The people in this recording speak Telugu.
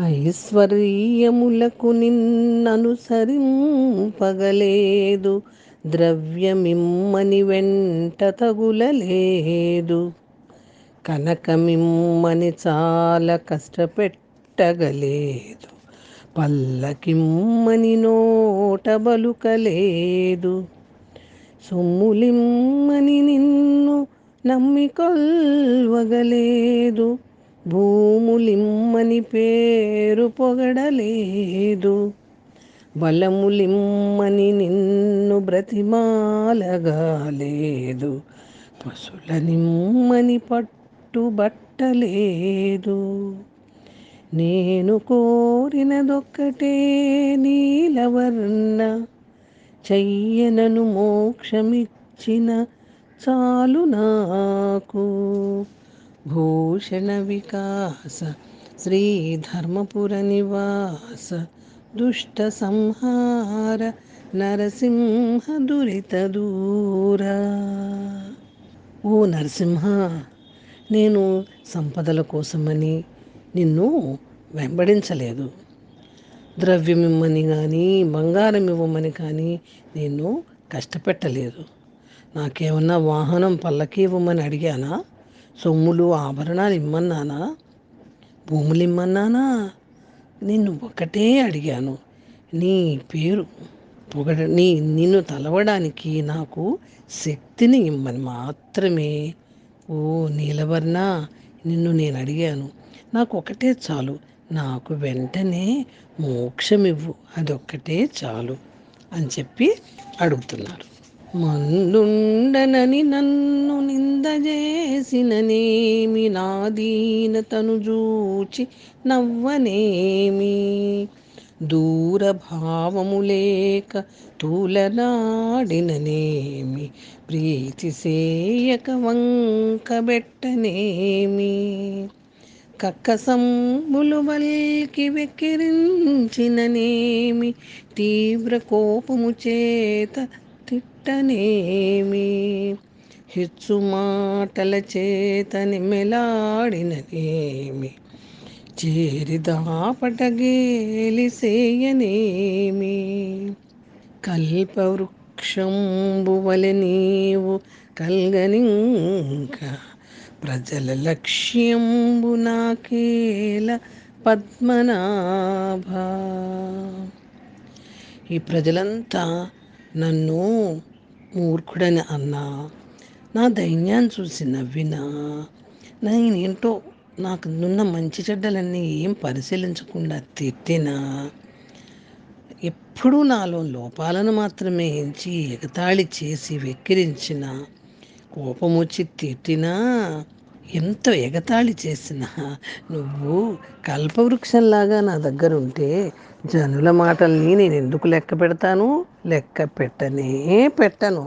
ఐశ్వర్యములకు నిన్ననుసరింపగలేదు. ద్రవ్యమిమ్మని వెంట తగులలేదు. కనకమిమ్మని చాలా కష్టపెట్టగలేదు. పల్లకిమ్మని నోట బలుకలేదు. సొమ్ములిమ్మని నిన్ను నమ్మికొల్వగలేదు. భూములిమ్మని పేరు పొగడలేదు. బలములిమ్మని నిన్ను బ్రతిమాలగాలేదు. పశులనిమ్మని పట్టుబట్టలేదు. నేను కోరినదొక్కటే నీలవర్ణ. చెయ్యనను మోక్షమిచ్చిన చాలు నాకు. భూషణ వికాస శ్రీధర్మపుర నివాస దుష్ట సంహార నరసింహ దురిత దూరా. ఓ నరసింహ నేను సంపదల కోసమని నిన్ను వెంబడించలేదు. ద్రవ్యం ఇవ్వమని కానీ బంగారం ఇవ్వమని కానీ నేను కష్టపెట్టలేదు. నాకేమన్నా వాహనం పల్లకి ఇవ్వమని అడిగానా? సొమ్ములు ఆభరణాలు ఇమ్మన్నానా? భూములు ఇమ్మన్నానా? నిన్ను ఒకటే అడిగాను. నీ పేరు పొగడ నీ నిన్ను తలవడానికి నాకు శక్తిని ఇమ్మని మాత్రమే. ఓ నీలవర్ణ నిన్ను నేను అడిగాను. నాకు ఒకటే చాలు. నాకు వెంటనే మోక్షమివ్వు. అదొక్కటే చాలు అని చెప్పి అడుగుతున్నారు. మందుండనని నన్ను నిందజేసిననేమి నా దీనతను చూచి నవ్వనేమి? దూరభావము లేక తూలనాడిననేమి? ప్రీతి సేయక వంకబెట్టనేమి కక్కసంబులు వల్కి వెక్కిరించిననేమి? తీవ్ర కోపము చేత తిట్టనేమి? హెచ్చు మాటల చేత నిమెలాడిననేమి చేరిదాపటగేలిసేయనేమి కల్పవృక్షంబు కల్పవృక్షంబువలె నీవు కల్గనింక ప్రజల లక్ష్యంబు నాకేల పద్మనాభ. ఈ ప్రజలంతా నన్ను మూర్ఖుడని అన్నా. నా దైన్యాన్ని చూసి నవ్వినా. నేనేంటో నాకు నున్న మంచి చెడ్డలన్నీ ఏం పరిశీలించకుండా తిట్టినా. ఎప్పుడూ నాలో లోపాలను మాత్రమే ఎంచి ఎగతాళి చేసి వెక్కిరించిన. కోపం వచ్చి తిట్టినా. ఎంత ఎగతాళి చేసినా నువ్వు కల్పవృక్షంలాగా నా దగ్గర ఉంటే జనుల మాటల్ని నేను ఎందుకు లెక్క పెడతాను? లెక్క పెట్టనే పెట్టను.